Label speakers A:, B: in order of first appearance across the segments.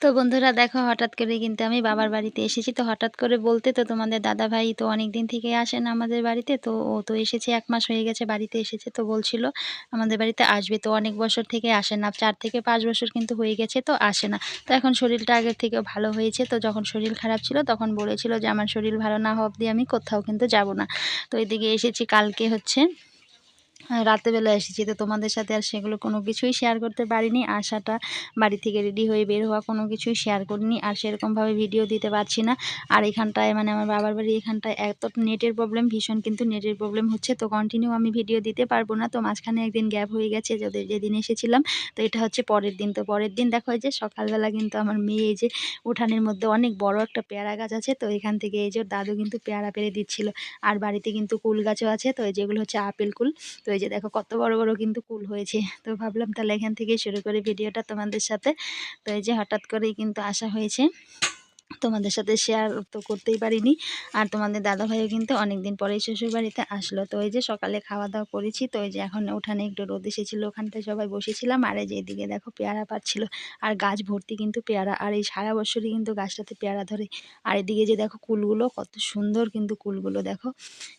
A: তো বন্ধুরা দেখো, হঠাৎ করে কিন্তু আমি বাবার বাড়িতে এসেছি। তো হঠাৎ করে বলতে তো তোমাদের দাদা ভাই তো অনেক দিন থেকে আসেন আমাদের বাড়িতে। তো ও তো এসেছে, এক মাস হয়ে গেছে বাড়িতে এসেছে তো বলছিল, আমাদের বাড়িতে আসবে তো অনেক বছর থেকে আসে না, চার থেকে পাঁচ বছর কিন্তু হয়ে গেছে তো আসে না। তো এখন শরীরটা আগের থেকে ভালো হয়েছে। তো যখন শরীর খারাপ ছিল তখন বলেছিল যে, আমার শরীর ভালো না হওয়া অবধি আমি কোথাও কিন্তু যাব না। তো এদিকে এসেছি, কালকে হচ্ছে রাতেরবেলা এসেছি, তো তোমাদের সাথে আর সেগুলো কোনো কিছুই শেয়ার করতে পারিনি। আশাটা বাড়ি থেকে রেডি হয়ে বের হওয়া কোনো কিছুই শেয়ার করিনি, আর সেরকমভাবে ভিডিও দিতে পারছি না। আর এখানটায় মানে আমার বাবার বাড়ি এখানটায় এত নেটের প্রবলেম ভীষণ কিন্তু নেটের প্রবলেম হচ্ছে, তো কন্টিনিউ আমি ভিডিও দিতে পারব না। তো মাঝখানে একদিন গ্যাপ হয়ে গেছে, যাদের যেদিন এসেছিলাম, তো এটা হচ্ছে পরের দিন। তো পরের দিন দেখো যে সকালবেলা কিন্তু আমার মেয়ে এই যে উঠানের মধ্যে অনেক বড় একটা পেয়ারা গাছ আছে, তো এখান থেকে এই যে দাদু কিন্তু পেয়ারা পেরে দিচ্ছিল। আর বাড়িতে কিন্তু কুল গাছও আছে, তো যেগুলো হচ্ছে আপেল কুল, তো এই যে দেখো কত বড় বড় কিন্তু কুল হয়েছে। তো ভাবলাম তাহলে এখান থেকে শুরু করে ভিডিওটা তোমাদের সাথে। তো এই যে হঠাৎ করেই কিন্তু আসা হয়েছে। তোমাদের সাথে শেয়ার তো করতেই পারিনি। আর তোমাদের দাদা ভাইও কিন্তু অনেক দিন পরেই শ্বশুরবাড়িতে আসলো। তো এই যে সকালে খাওয়া দাওয়া করেছি, তো এই যে এখন উঠানে একটু রোদ এসেছিল, ওখানটায় সবাই বসেছিলাম। আর এই যে এদিকে দেখো পেয়ারা পাচ্ছিল, আর গাছ ভর্তি কিন্তু পেয়ারা। আর এই সারা বছরই কিন্তু গাছটাতে পেয়ারা ধরে। আর এদিকে যে দেখো কুলগুলো, কত সুন্দর কিন্তু কুলগুলো দেখো।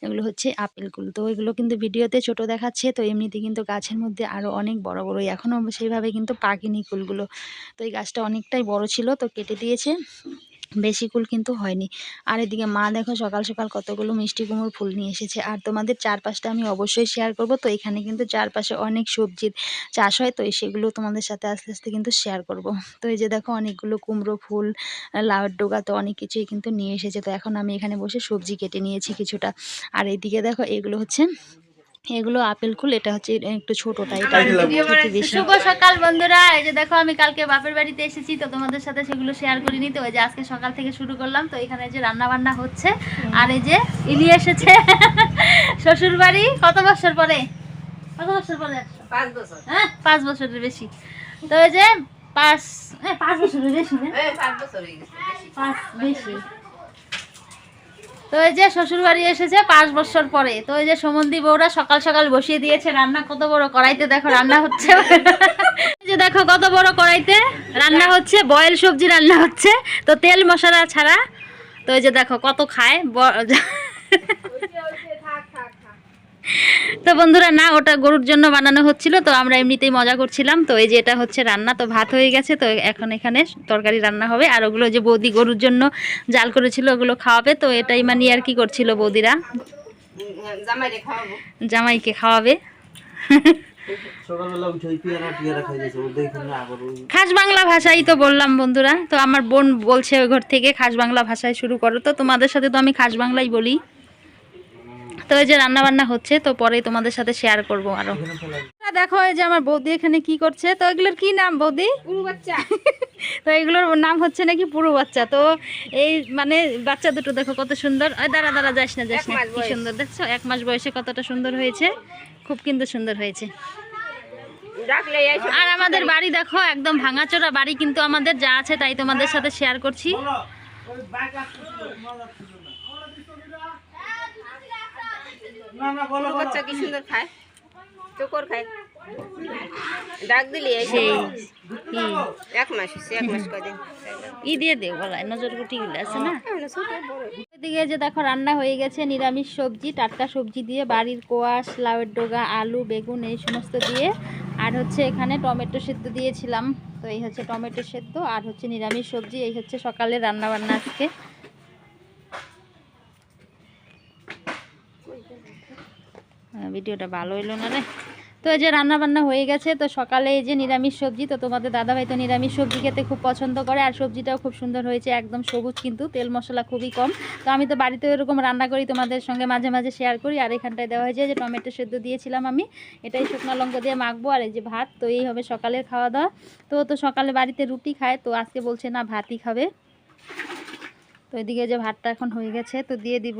A: এগুলো হচ্ছে আপেল কুল। তো এগুলো কিন্তু ভিডিওতে ছোট দেখাচ্ছে, তো এমনিতে কিন্তু গাছের মধ্যে আরও অনেক বড় বড় এখনও সেইভাবে কিন্তু পাকেনি কুলগুলো। তো এই গাছটা অনেকটাই বড় ছিল, তো কেটে দিয়েছে। বেশি কুল কিন্তু হয়নি। আর এদিকে মা দেখো সকাল সকাল কতগুলো মিষ্টি কুমড়োর ফুল নিয়ে এসেছে। আর তোমাদের চারপাশটা আমি অবশ্যই শেয়ার করব। তো এখানে কিন্তু চারপাশে অনেক সবজির চাষ হয়। তো সেগুলো তোমাদের সাথে আস্তে আস্তে কিন্তু শেয়ার করব। তো এই যে দেখো অনেকগুলো কুমড়ো ফুল লাউয়ের ডোগা তো অনেক কিছুই কিন্তু নিয়ে এসেছে। তো এখন আমি এখানে বসে সবজি কেটে নিয়েছি কিছুটা। আর এইদিকে দেখো এগুলো হচ্ছে এগুলো আপেল কুল এটা হচ্ছে একটু ছোটটা এটা বেশি। শুভ সকাল বন্ধুরা এই যে দেখো আমি কালকে বাপের বাড়িতে এসেছি তো তোমাদের সাথে সেগুলো শেয়ার করিনি তো এই যে আজকে সকাল থেকে শুরু করলাম তো এখানে যে রান্না বান্না হচ্ছে আর এই যে ইলি এসেছে শ্বশুর বাড়ি কত বছর পরে? কত বছর পরে আসছো?
B: পাঁচ বছর।
A: হ্যাঁ পাঁচ বছরের বেশি। তো এই যে পাঁচ হ্যাঁ পাঁচ বছরের বেশি না?
B: এই পাঁচ বছর বেশি।
A: পাঁচ বেশি। তো এই যে শ্বশুর বাড়ি এসেছে পাঁচ বছর পরে। তো এই যে সমন্দি বউরা সকাল সকাল বসিয়ে দিয়েছে রান্না, কত বড় কড়াইতে দেখো রান্না হচ্ছে। যে দেখো কত বড় কড়াইতে রান্না হচ্ছে, বয়েল সবজি রান্না হচ্ছে। তো তেল মশলা ছাড়া তো এই যে দেখো কত খায় তো বন্ধুরা না ওটা গরুর জন্য বানানো হচ্ছিল তো আমরা এমনিতেই মজা করছিলাম। তো এই যে এটা হচ্ছে রান্না তো ভাত হয়ে গেছে তো এখন এখানে তরকারি রান্না হবে। আর ওগুলো যে বৌদি গরুর জন্য জাল করেছিল ওগুলো খাওয়াবে তো এটাই মানে আর কি করছিল বৌদিরা। জামাইকে খাওয়াবে। খাস বাংলা ভাষাই তো বললাম বন্ধুরা। তো আমার বোন বলছে ওই ঘর থেকে খাস বাংলা ভাষায় শুরু করো। তো তোমাদের সাথে তো আমি খাস বাংলাই বলি। তো এই যে রান্না বান্না হচ্ছে তো পরে তোমাদের সাথে শেয়ার করব আরও। দেখো এই যে আমার বৌদি এখানে কি করছে তো এগুলোর কি নাম বৌদি?
B: পুরো বাচ্চা।
A: তো এগুলোর নাম হচ্ছে নাকি পুরো বাচ্চা তো এই মানে বাচ্চা দুটো দেখো কত সুন্দর। ওই দাঁড়া দাঁড়া যাস না যাস না কি সুন্দর দেখছ? এক মাস বয়সে কতটা সুন্দর হয়েছে খুব কিন্তু সুন্দর হয়েছে। আর আমাদের বাড়ি। দেখো একদম ভাঙাচোরা বাড়ি কিন্তু আমাদের যা আছে তাই তোমাদের সাথে শেয়ার করছি
C: না না বলো
B: পুরো বাচ্চা কি সুন্দর খায়? চোকর খায়? ডাক দিলি
A: সেই।
B: এক মাস এক মাস কদিন
A: ই দিয়ে দে গলায় নজর গুটিগুলো আছে না?
B: এখনও ছোট, বড়।
A: এদিকে যে দেখো রান্না হয়ে গেছে নিরামিষ সবজি টাটকা সবজি দিয়ে বাড়ির কোয়াশ লাউয়ের ডোগা আলু বেগুন এই সমস্ত দিয়ে। আর হচ্ছে এখানে টমেটো সেদ্ধ দিয়েছিলাম। তো এই হচ্ছে টমেটো সেদ্ধ আর হচ্ছে নিরামিষ সবজি এই হচ্ছে সকালে রান্না বান্না আজকে। ভিডিওটা ভালো হইল না রে? তো এই যে রান্না বান্না হয়ে গেছে, তো সকালে এই যে নিরামিষ সবজি, তো তোমাদের দাদাভাই তো নিরামিষ সবজি খেতে খুব পছন্দ করে, আর সবজিটাও খুব সুন্দর হয়েছে, একদম সবুজ কিন্তু, তেল মশলা খুবই কম। তো আমি তো বাড়িতে এরকম রান্না করি, তোমাদের সঙ্গে মাঝে মাঝে শেয়ার করি, আর এখানটায় দেওয়া হয়েছে যে টমেটো সেদ্ধ দিয়েছিলাম আমি, এটাই শুকনো লঙ্কা দিয়ে মাখবো, আর এই যে ভাত, তো এই হবে সকালের খাওয়া দাওয়া। তো তো সকালে বাড়িতে রুটি খায়, তো আজকে বলছে না, ভাতই খাবে। তো এদিকে যে ভাতটা এখন হয়ে গেছে, তো দিয়ে দিব।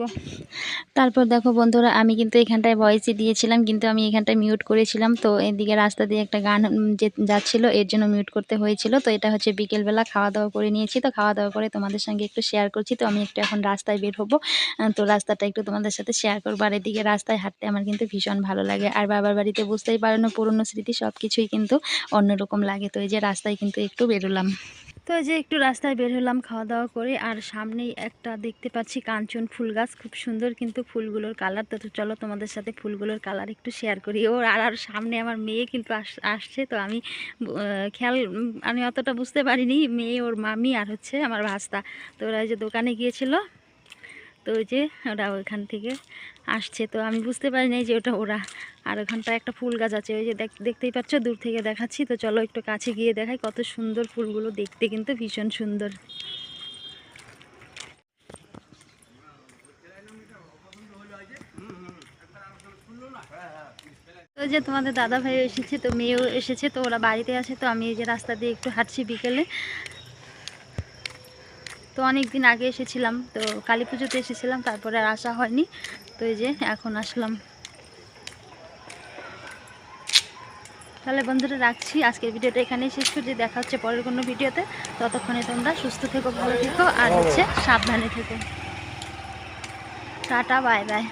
A: তারপর দেখো বন্ধুরা, আমি কিন্তু এখানটায় ভয়েসই দিয়েছিলাম, কিন্তু আমি এখানটায় মিউট করেছিলাম। তো এদিকে রাস্তা দিয়ে একটা গান যে যাচ্ছিল, এর জন্য মিউট করতে হয়েছিল। তো এটা হচ্ছে বিকেলবেলা খাওয়া দাওয়া করে নিয়েছি। তো খাওয়া দাওয়া করে তোমাদের সঙ্গে একটু শেয়ার করছি। তো আমি একটু এখন রাস্তায় বের হব। তো রাস্তাটা একটু তোমাদের সাথে শেয়ার করব। আর এদিকে রাস্তায় হাঁটতে আমার কিন্তু ভীষণ ভালো লাগে। আর বাবার বাড়িতে বুঝতেই পারো না, পুরনো স্মৃতি সব কিছুই কিন্তু অন্যরকম লাগে। তো এই যে রাস্তায় কিন্তু একটু বেরোলাম। তো যে একটু রাস্তায় বের হলাম খাওয়া দাওয়া করে, আর সামনেই একটা দেখতে পাচ্ছি কাঞ্চন ফুল গাছ। খুব সুন্দর কিন্তু ফুলগুলোর কালার। তো চলো তোমাদের সাথে ফুলগুলোর কালার একটু শেয়ার করি। ওর আর আর সামনে আমার মেয়ে কিন্তু আস- আসছে। তো আমি খেয়াল, আমি অতটা বুঝতে পারিনি। মেয়ে ওর মামি আর হচ্ছে আমার ভাস্তা। তো ওরা যে দোকানে গিয়েছিল। তো ওই যে ওরা ওইখান থেকে আসছে। তো আমি বুঝতে পারি নাই যে ওটা ওরা। আর ওখানটায় একটা ফুল গাছ আছে, ওই যে দেখ- দেখতেই পাচ্ছ? দূর থেকে দেখাচ্ছি। তো চলো একটু কাছে গিয়ে দেখাই কত সুন্দর ফুলগুলো দেখতে, কিন্তু ভীষণ সুন্দর। তো যে তোমাদের দাদা ভাই এসেছে, তো মেয়েও এসেছে, তো ওরা বাড়িতে আছে। তো আমি এই যে রাস্তা দিয়ে একটু হাঁটছি বিকেলে। তো অনেক দিন আগে এসেছিলাম, তো কালী পুজোতে এসেছিলাম, তারপরে আর আসা হয়নি। তো এই যে এখন আসলাম। তাহলে বন্ধুরা রাখছি, আজকের ভিডিওটা এখানেই শেষ করছি, দেখা হচ্ছে পরের কোনো ভিডিওতে। ততক্ষণে তোমরা সুস্থ থেকো, ভালো থেকো, আর হচ্ছে সাবধানে থেকো। Tata, bye bye.